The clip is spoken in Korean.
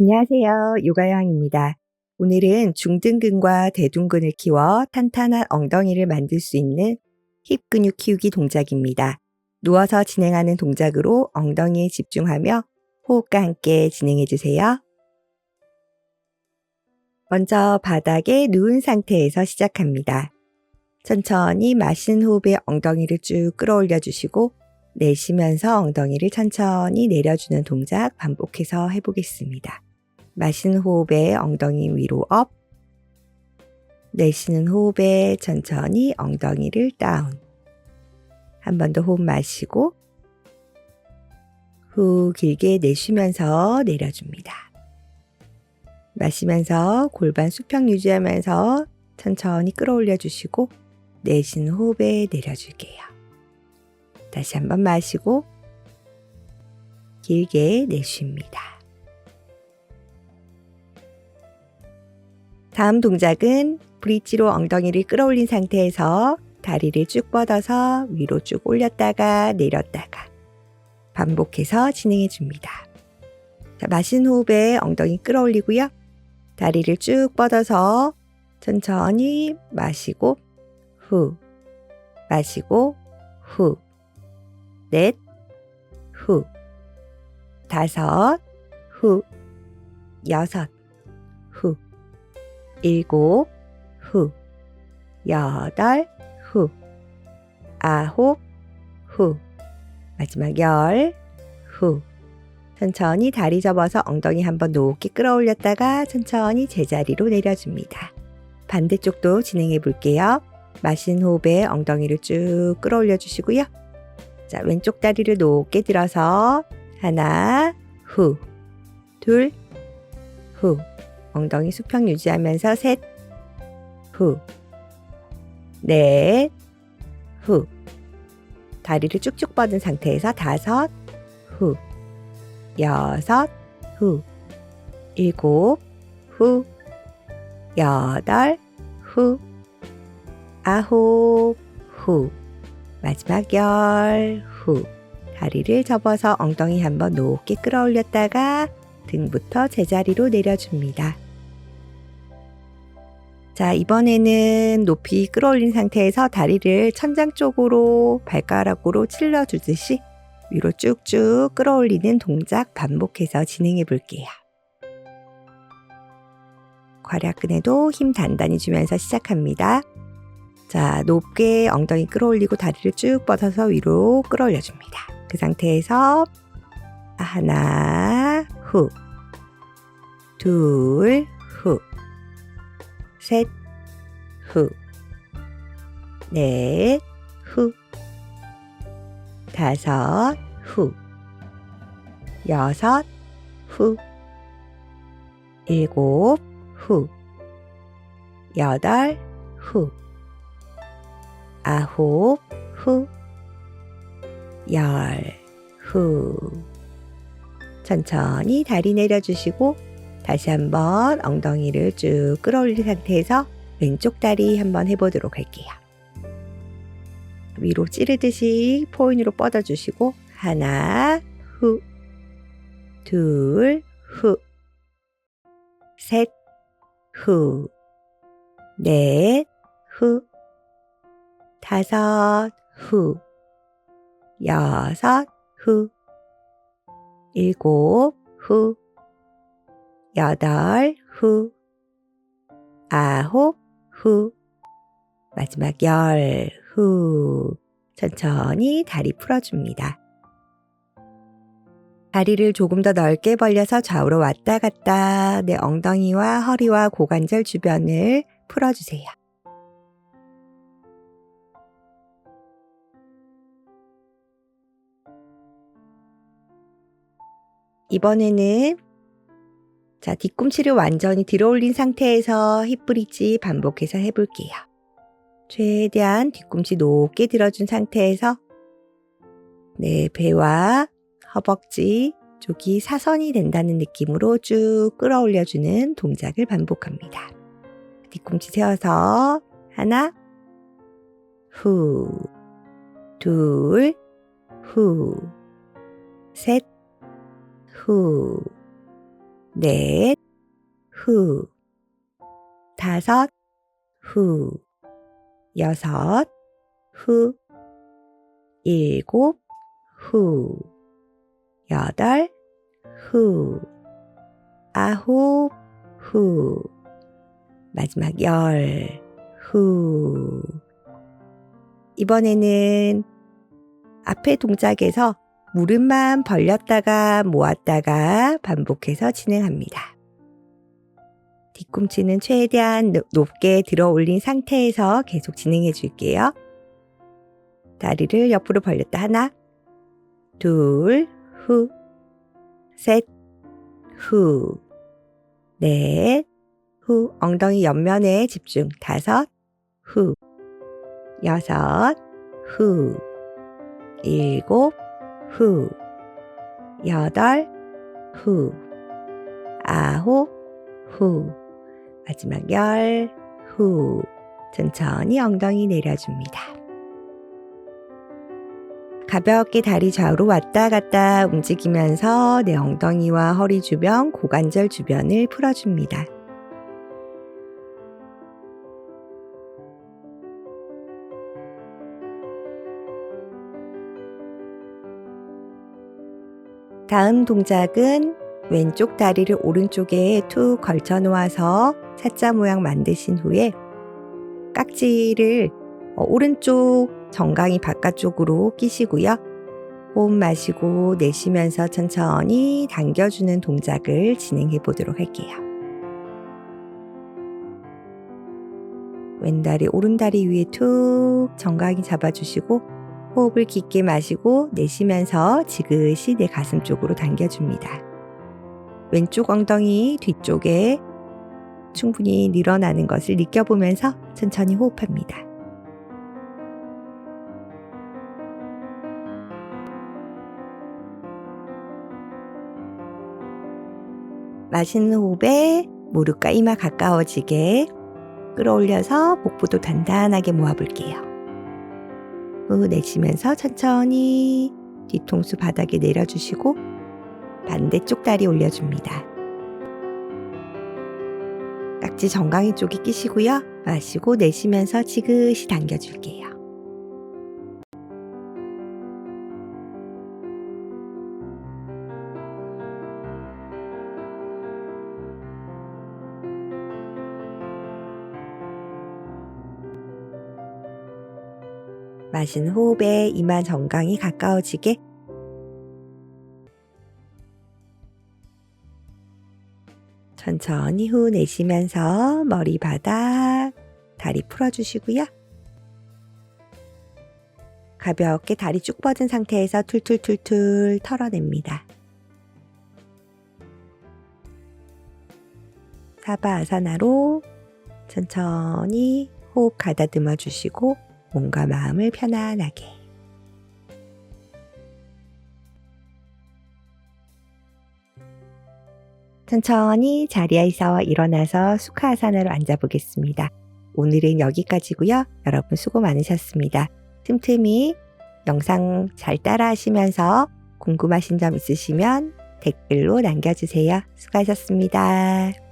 안녕하세요. 요가여왕입니다. 오늘은 중등근과 대둔근을 키워 탄탄한 엉덩이를 만들 수 있는 힙 근육 키우기 동작입니다. 누워서 진행하는 동작으로 엉덩이에 집중하며 호흡과 함께 진행해 주세요. 먼저 바닥에 누운 상태에서 시작합니다. 천천히 마시는 호흡에 엉덩이를 쭉 끌어올려 주시고 내쉬면서 엉덩이를 천천히 내려주는 동작 반복해서 해보겠습니다. 마시는 호흡에 엉덩이 위로 업, 내쉬는 호흡에 천천히 엉덩이를 다운. 한 번 더 호흡 마시고 후 길게 내쉬면서 내려줍니다. 마시면서 골반 수평 유지하면서 천천히 끌어올려 주시고 내쉬는 호흡에 내려줄게요. 다시 한번 마시고 길게 내쉽니다. 다음 동작은 브릿지로 엉덩이를 끌어올린 상태에서 다리를 쭉 뻗어서 위로 쭉 올렸다가 내렸다가 반복해서 진행해 줍니다. 자, 마신 호흡에 엉덩이 끌어올리고요. 다리를 쭉 뻗어서 천천히 마시고 후 마시고 후 넷, 후 다섯, 후 여섯, 후 일곱, 후, 여덟, 후, 아홉, 후, 마지막 열, 후. 천천히 다리 접어서 엉덩이 한번 높게 끌어올렸다가 천천히 제자리로 내려줍니다. 반대쪽도 진행해 볼게요. 마신 호흡에 엉덩이를 쭉 끌어올려 주시고요. 자, 왼쪽 다리를 높게 들어서 하나, 후, 둘, 후. 엉덩이 수평 유지하면서 셋, 후, 넷, 후. 다리를 쭉쭉 뻗은 상태에서 다섯, 후, 여섯, 후, 일곱, 후, 여덟, 후, 아홉, 후. 마지막 열, 후. 다리를 접어서 엉덩이 한번 높게 끌어올렸다가 등부터 제자리로 내려줍니다. 자, 이번에는 높이 끌어올린 상태에서 다리를 천장 쪽으로 발가락으로 찔러 주듯이 위로 쭉쭉 끌어올리는 동작 반복해서 진행해 볼게요. 괄약근에도 힘 단단히 주면서 시작합니다. 자, 높게 엉덩이 끌어올리고 다리를 쭉 뻗어서 위로 끌어올려 줍니다. 그 상태에서 하나, 후, 둘, 후, 셋, 후, 넷, 후, 다섯, 후, 여섯, 후, 일곱, 후, 여덟, 후, 아홉, 후, 열, 후. 천천히 다리 내려주시고 다시 한번 엉덩이를 쭉 끌어올린 상태에서 왼쪽 다리 한번 해보도록 할게요. 위로 찌르듯이 포인으로 뻗어주시고 하나, 후, 둘, 후, 셋, 후, 넷, 후, 다섯, 후, 여섯, 후, 일곱, 후, 여덟, 후, 아홉, 후, 마지막 열, 후. 천천히 다리 풀어줍니다. 다리를 조금 더 넓게 벌려서 좌우로 왔다 갔다 내 엉덩이와 허리와 고관절 주변을 풀어주세요. 이번에는 자, 뒤꿈치를 완전히 들어 올린 상태에서 힙 브릿지 반복해서 해볼게요. 최대한 뒤꿈치 높게 들어준 상태에서 네, 배와 허벅지 쪽이 사선이 된다는 느낌으로 쭉 끌어올려주는 동작을 반복합니다. 뒤꿈치 세워서 하나, 후, 둘, 후, 셋, 후, 넷, 후. 다섯, 후. 여섯, 후. 일곱, 후. 여덟, 후. 아홉, 후. 마지막 열, 후. 이번에는 앞에 동작에서 무릎만 벌렸다가 모았다가 반복해서 진행합니다. 뒤꿈치는 최대한 높- 높게 들어 올린 상태에서 계속 진행해 줄게요. 다리를 옆으로 벌렸다 하나, 둘, 후, 셋, 후, 넷, 후, 엉덩이 옆면에 집중, 다섯, 후, 여섯, 후, 일곱, 후, 여덟, 후, 아홉, 후, 마지막 열, 후, 천천히 엉덩이 내려줍니다. 가볍게 다리 좌우로 왔다 갔다 움직이면서 내 엉덩이와 허리 주변, 고관절 주변을 풀어줍니다. 다음 동작은 왼쪽 다리를 오른쪽에 툭 걸쳐 놓아서 사자 모양 만드신 후에 깍지를 어, 오른쪽 정강이 바깥쪽으로 끼시고요. 호흡 마시고 내쉬면서 천천히 당겨주는 동작을 진행해 보도록 할게요. 왼다리 오른다리 위에 툭 정강이 잡아주시고 호흡을 깊게 마시고 내쉬면서 지그시 내 가슴 쪽으로 당겨줍니다. 왼쪽 엉덩이 뒤쪽에 충분히 늘어나는 것을 느껴보면서 천천히 호흡합니다. 마시는 호흡에 무릎과 이마 가까워지게 끌어올려서 복부도 단단하게 모아볼게요. 후 내쉬면서 천천히 뒤통수 바닥에 내려주시고 반대쪽 다리 올려줍니다. 깍지 정강이 쪽에 끼시고요. 마시고 내쉬면서 지그시 당겨줄게요. 마신 호흡에 이마 정강이 가까워지게 천천히 후 내쉬면서 머리 바닥, 다리 풀어주시고요. 가볍게 다리 쭉 뻗은 상태에서 툴툴툴툴 털어냅니다. 사바아사나로 천천히 호흡 가다듬어 주시고 몸과 마음을 편안하게 천천히 자리에서 일어나서 수카아사나로 앉아보겠습니다. 오늘은 여기까지고요. 여러분 수고 많으셨습니다. 틈틈이 영상 잘 따라 하시면서 궁금하신 점 있으시면 댓글로 남겨주세요. 수고하셨습니다.